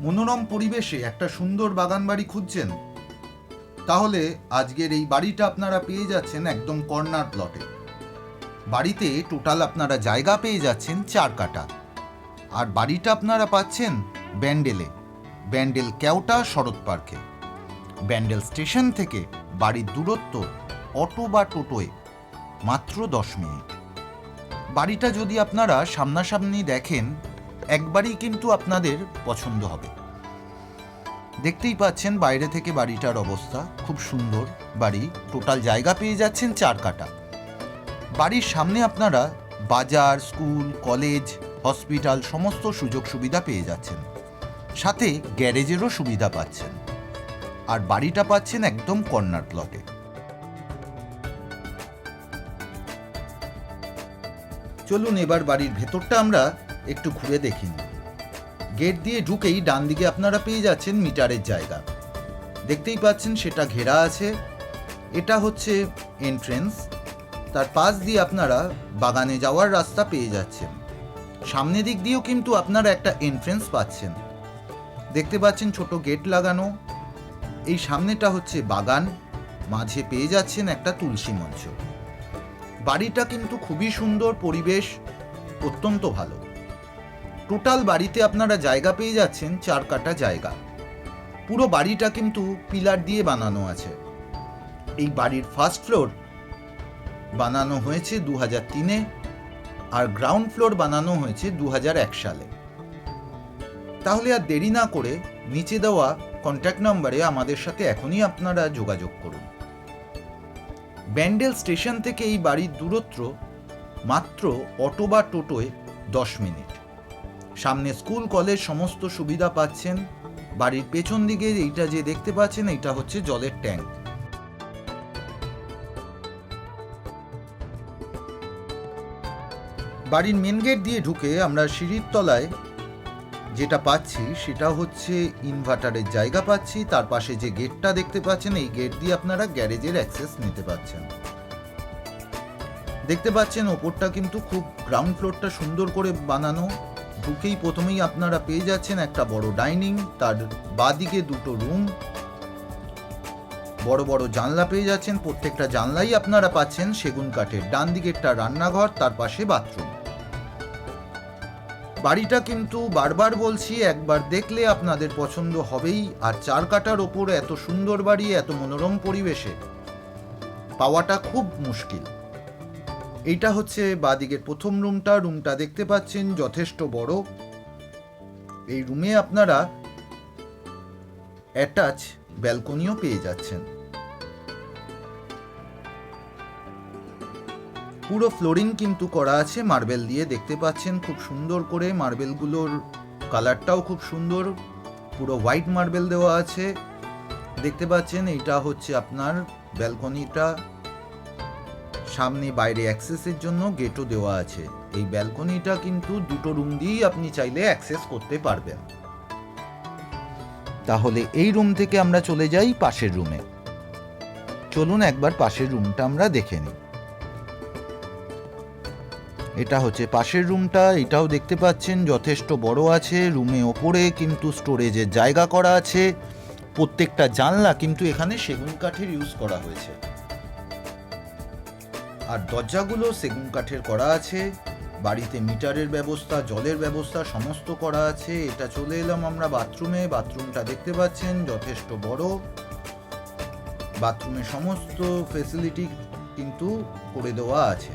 মনোরম পরিবেশে একটা সুন্দর বাগান বাড়ি খুঁজছেন? তাহলে আজকের এই বাড়িটা আপনারা পেয়ে যাচ্ছেন একদম কর্নার প্লটে বাড়িতে টোটাল আপনারা জায়গা পেয়ে যাচ্ছেন চার কাটা আর বাড়িটা আপনারা পাচ্ছেন ব্যান্ডেলে। ব্যান্ডেল কেওটা শরৎ পার্কে। ব্যান্ডেল স্টেশন থেকে বাড়ির দূরত্ব অটো বা টোটোয় মাত্র দশ মিনিট। বাড়িটা যদি আপনারা সামনাসামনি দেখেন একবারই কিন্তু আপনাদের পছন্দ হবে। দেখতেই পাচ্ছেন বাইরে থেকে বাড়িটার অবস্থা, খুব সুন্দর বাড়ি। টোটাল জায়গা পেয়ে যাচ্ছেন চার কাটা। বাড়ির সামনে আপনারা বাজার, স্কুল, কলেজ, হসপিটাল সমস্ত সুযোগ সুবিধা পেয়ে যাচ্ছেন। সাথে গ্যারেজেরও সুবিধা পাচ্ছেন। আর বাড়িটা পাচ্ছেন একদম কর্নার প্লটে। চলুন এবার বাড়ির ভেতরটা আমরা একটু ঘুরে দেখি গেট দিয়ে ঢুকেই ডান দিকে আপনারা পেয়ে যাচ্ছেন মিটারের জায়গা। দেখতেই পাচ্ছেন সেটা ঘেরা আছে। এটা হচ্ছে এন্ট্রেন্স তার পাশ দিয়ে আপনারা বাগানে যাওয়ার রাস্তা পেয়ে যাচ্ছেন। সামনে দিক দিয়েও কিন্তু আপনারা একটা এন্ট্রেন্স পাচ্ছেন। দেখতে পাচ্ছেন ছোট গেট লাগানো। এই সামনেটা হচ্ছে বাগান। মাঝে পেয়ে যাচ্ছেন একটা তুলসী মঞ্চ। বাড়িটা কিন্তু খুবই সুন্দর, পরিবেশ অত্যন্ত ভালো। টোটাল বাড়িতে আপনারা জায়গা পেয়ে যাচ্ছেন চার কাটা জায়গা। পুরো বাড়িটা কিন্তু পিলার দিয়ে বানানো আছে। এই বাড়ির ফার্স্ট ফ্লোর বানানো হয়েছে দু হাজার তিনে আর গ্রাউন্ড ফ্লোর বানানো হয়েছে দু এক সালে। তাহলে আর দেরি না করে নিচে দেওয়া কন্ট্যাক্ট নম্বরে আমাদের সাথে এখনই আপনারা যোগাযোগ করুন। ব্যান্ডেল স্টেশন থেকে এই বাড়ির দূরত্ব মাত্র অটো বা টোটোয় দশ মিনিট। সামনে স্কুল, কলেজ সমস্ত সুবিধা পাচ্ছেন। বাড়ির পেছন দিকে এইটা যে দেখতে পাচ্ছেন, এইটা হচ্ছে জলের ট্যাঙ্ক। বাড়ির মেন গেট দিয়ে ঢুকে আমরা সিঁড়ির তলায় যেটা পাচ্ছি, সেটা হচ্ছে ইনভার্টারের জায়গা পাচ্ছি। তার পাশে যে গেটটা দেখতে পাচ্ছেন, এই গেট দিয়ে আপনারা গ্যারেজের অ্যাক্সেস নিতে পাচ্ছেন। দেখতে পাচ্ছেন, ওপরটা কিন্তু খুব গ্রাউন্ড ফ্লোরটা সুন্দর করে বানানো। ঢুকেই প্রথমেই আপনারা পেয়ে যাচ্ছেন একটা বড় ডাইনিং, তার বাদিকে দুটো রুম। বড় বড় জানলা পেয়ে যাচ্ছেন, প্রত্যেকটা জানলাই আপনারা পাচ্ছেন, সেগুন কাঠের ডান দিকেরটা রান্নাঘর, তার পাশে বাথরুম। বাড়িটা কিন্তু বারবার বলছি, একবার দেখলে আপনাদের পছন্দ হবেই, আর চার কাটার ওপর এত সুন্দর বাড়ি, এত মনোরম পরিবেশে, পাওয়াটা খুব মুশকিল। এইটা হচ্ছে বাদিকের প্রথম রুমটা রুমটা দেখতে পাচ্ছেন যথেষ্ট বড়। এই রুমে আপনারা অ্যাটাচ ব্যালকনিও পেয়ে যাচ্ছেন। পুরো ফ্লোরিং কিন্তু করা আছে, মার্বেল দিয়ে দেখতে পাচ্ছেন খুব সুন্দর করে, মার্বেলগুলোর কালারটাও খুব সুন্দর। পুরো হোয়াইট মার্বেল দেওয়া আছে। দেখতে পাচ্ছেন এইটা হচ্ছে আপনার ব্যালকনিটা। সামনে বাইরে অ্যাক্সেসের জন্য গেটও দেওয়া আছে। এই ব্যালকনিটা কিন্তু দুটো রুম দিয়েই আপনি চাইলে অ্যাক্সেস করতে পারবেন। তাহলে এই রুম থেকে আমরা চলে যাই পাশের রুমে চলুন একবার পাশের রুমটা আমরা দেখে নিই। এটা হচ্ছে পাশের রুমটা এটাও দেখতে পাচ্ছেন যথেষ্ট বড় আছে রুমে ওপরে কিন্তু স্টোরেজের জায়গা করা আছে। প্রত্যেকটা জানলা কিন্তু এখানে সেগুন কাঠের ইউজ করা হয়েছে। আর দরজাগুলো সেগুন কাঠের করা আছে, বাড়িতে মিটারের ব্যবস্থা, জলের ব্যবস্থা সমস্ত করা আছে। এটা চলে এলাম আমরা বাথরুমে, বাথরুমটা দেখতে পাচ্ছেন, যথেষ্ট বড়। বাথরুমে সমস্ত ফেসিলিটি কিন্তু করে দেওয়া আছে।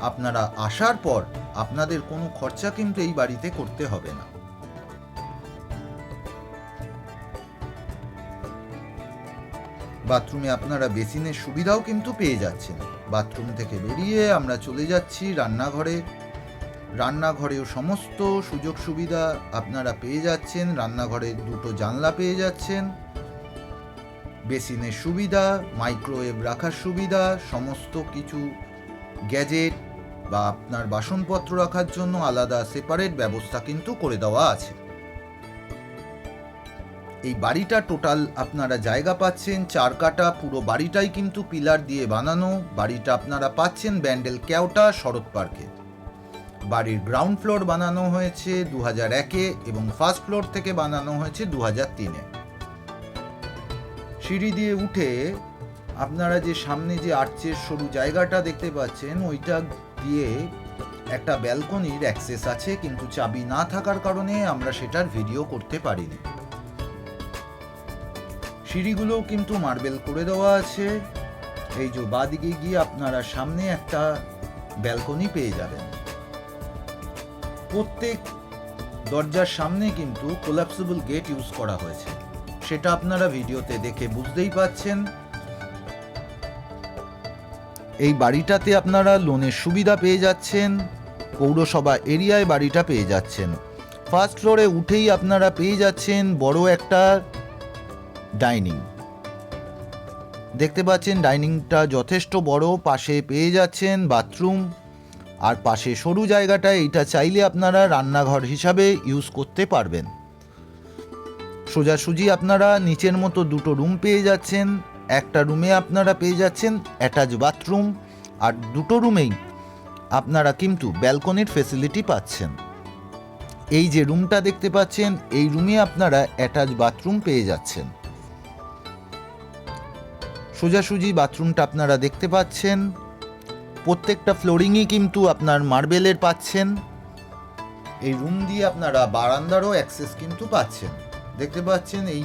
আপনারা আসার পর আপনাদের কোনো খরচা কিন্তু এই বাড়িতে করতে হবে না। বাথরুমে আপনারা বেসিনের সুবিধাও কিন্তু পেয়ে যাচ্ছেন। বাথরুম থেকে বেরিয়ে আমরা চলে যাচ্ছি রান্নাঘরে। রান্নাঘরেও সমস্ত সুযোগ সুবিধা আপনারা পেয়ে যাচ্ছেন। রান্নাঘরে দুটো জানলা পেয়ে যাচ্ছেন। বেসিনের সুবিধা, মাইক্রোওয়েভ রাখার সুবিধা, সমস্ত কিছু, গ্যাজেট বা আপনার বাসনপত্র রাখার জন্য আলাদা সেপারেট ব্যবস্থা কিন্তু করে দেওয়া আছে। এই বাড়িটা টোটাল আপনারা জায়গা পাচ্ছেন, চার কাটা, পুরো বাড়িটাই কিন্তু পিলার দিয়ে বানানো। বাড়িটা আপনারা পাচ্ছেন ব্যান্ডেল কেওটা, শরৎ পার্কে। বাড়ির গ্রাউন্ড ফ্লোর বানানো হয়েছে দু হাজার একে এবং ফার্স্ট ফ্লোর থেকে বানানো হয়েছে দু হাজার তিনে। সিঁড়ি দিয়ে উঠে আপনারা যে সামনে যে আর্চের সরু জায়গাটা দেখতে পাচ্ছেন, ওইটা দিয়ে একটা ব্যালকনির অ্যাক্সেস আছে, কিন্তু চাবি না থাকার কারণে আমরা সেটার ভিডিও করতে পারিনি। সিঁড়িগুলোও কিন্তু মার্বেল করে দেওয়া আছে। এই যে বাদিকে গিয়ে আপনারা সামনে একটা ব্যালকনি পেয়ে যাবেন। প্রত্যেক দরজার সামনে কিন্তু কোলাপসিবল গেট ইউজ করা হয়েছে। সেটা আপনারা ভিডিওতে দেখে বুঝতেই পাচ্ছেন। এই বাড়িটাতে আপনারা লোনের সুবিধা পেয়ে যাচ্ছেন। পৌরসভা এরিয়ায় বাড়িটা পেয়ে যাচ্ছেন। ফার্স্ট ফ্লোরে উঠেই আপনারা পেয়ে যাচ্ছেন বড় একটা ডাইনিং। দেখতে পাচ্ছেন ডাইনিংটা যথেষ্ট বড়, পাশে পেয়ে যাচ্ছেন বাথরুম। আর পাশে সরু জায়গাটা, এইটা চাইলে আপনারা রান্নাঘর হিসাবে ইউজ করতে পারবেন। সোজাসুজি আপনারা নিচের মতো দুটো রুম পেয়ে যাচ্ছেন। একটা রুমে আপনারা পেয়ে যাচ্ছেন অ্যাটাচ বাথরুম আর দুটো রুমেই আপনারা কিন্তু ব্যালকনির ফেসিলিটি পাচ্ছেন। এই যে রুমটা দেখতে পাচ্ছেন, এই রুমে আপনারা অ্যাটাচ বাথরুম পেয়ে যাচ্ছেন। সোজাসুজি বাথরুমটা আপনারা দেখতে পাচ্ছেন। প্রত্যেকটা ফ্লোরিংই কিন্তু আপনার মার্বেলের পাচ্ছেন। এই রুম দিয়ে আপনারা বারান্দারও অ্যাক্সেস কিন্তু পাচ্ছেন। দেখতে পাচ্ছেন এই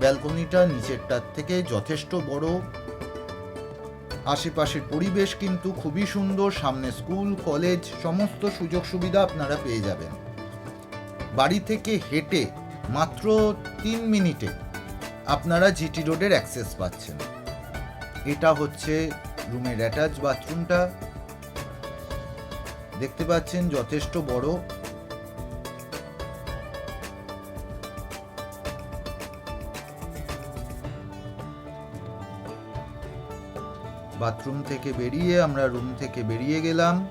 ব্যালকনিটা নিচেরটার থেকে যথেষ্ট বড়। আশেপাশের পরিবেশ কিন্তু খুবই সুন্দর। সামনে স্কুল, কলেজ, সমস্ত সুযোগ সুবিধা আপনারা পেয়ে যাবেন। বাড়ি থেকে হেঁটে মাত্র তিন মিনিটে আপনারা জিটি রোডের অ্যাক্সেস পাচ্ছেন। এটা হচ্ছে রুমের অ্যাটাচ বাথরুমটা। দেখতে পাচ্ছেন যথেষ্ট বড়। বাথরুম থেকে বেরিয়ে আমরা রুম থেকে বেরিয়ে গেলাম।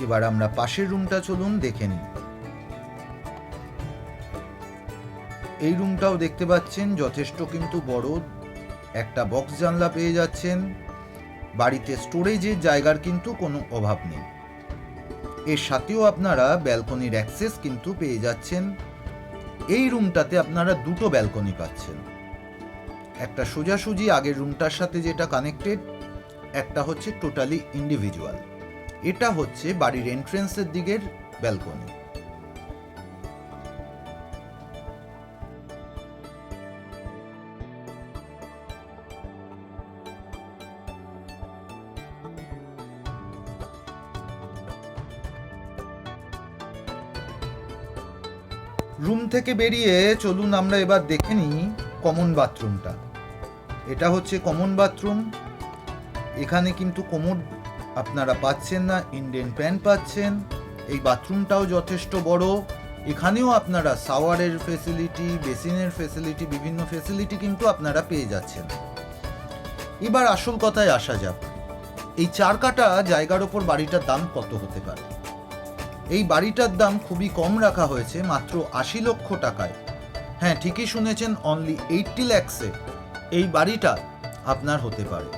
এবার আমরা পাশের রুমটা চলুন দেখে নিই। এই রুমটাও দেখতে পাচ্ছেন, যথেষ্ট কিন্তু বড়। একটা বক্স জানলা পেয়ে যাচ্ছেন। বাড়িতে স্টোরেজের জায়গার কিন্তু কোনো অভাব নেই। এর সাথেও আপনারা ব্যালকনির অ্যাক্সেস কিন্তু পেয়ে যাচ্ছেন। এই রুমটাতে আপনারা দুটো ব্যালকনি পাচ্ছেন। একটা সোজাসুজি আগের রুমটার সাথে যেটা কানেক্টেড একটা হচ্ছে টোটালি ইন্ডিভিজুয়াল এটা হচ্ছে বাড়ির এন্ট্রেন্সের দিকের ব্যালকনি রুম থেকে বেরিয়ে চলুন আমরা এবার দেখে নিই কমন বাথরুমটা। এটা হচ্ছে কমন বাথরুম। এখানে কিন্তু কোমোড আপনারা পাচ্ছেন না, ইন্ডিয়ান প্যান্ট পাচ্ছেন। এই বাথরুমটাও যথেষ্ট বড়। এখানেও আপনারা শাওয়ারের ফেসিলিটি বেসিনের ফেসিলিটি বিভিন্ন ফেসিলিটি কিন্তু আপনারা পেয়ে যাচ্ছেন। এবার আসল কথায় আসা যাক। এই চার কাটা জায়গার ওপর বাড়িটার দাম কত হতে পারে? এই বাড়িটার দাম খুবই কম রাখা হয়েছে, মাত্র আশি লক্ষ টাকায়। হ্যাঁ ঠিকই শুনেছেন অনলি এইটটি ল্যাক্সে এই বাড়িটা আপনার হতে পারে।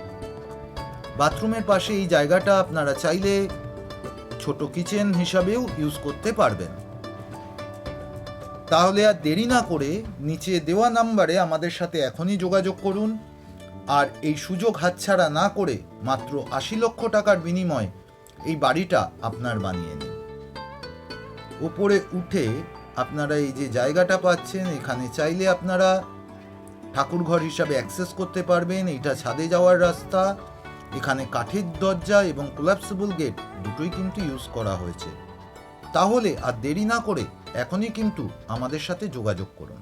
বাথরুমের পাশে এই জায়গাটা আপনারা চাইলে ছোট কিচেন হিসাবেও ইউজ করতে পারবেন। তাহলে আর দেরি না করে নিচে দেওয়া নাম্বারে আমাদের সাথে এখনই যোগাযোগ করুন। আর এই সুযোগ হাতছাড়া না করে মাত্র আশি লক্ষ টাকার বিনিময়ে এই বাড়িটা আপনার বানিয়ে নিন। উপরে উঠে আপনারা এই যে জায়গাটা পাচ্ছেন, এখানে চাইলে আপনারা ঠাকুর ঘর হিসাবে অ্যাক্সেস করতে পারবেন। এটা ছাদে যাওয়ার রাস্তা, এখানে কাঠের দরজা এবং কোলাপসিবল গেট দুটোই কিন্তু ইউজ করা হয়েছে। তাহলে আর দেরি না করে এখনই কিন্তু আমাদের সাথে যোগাযোগ করুন।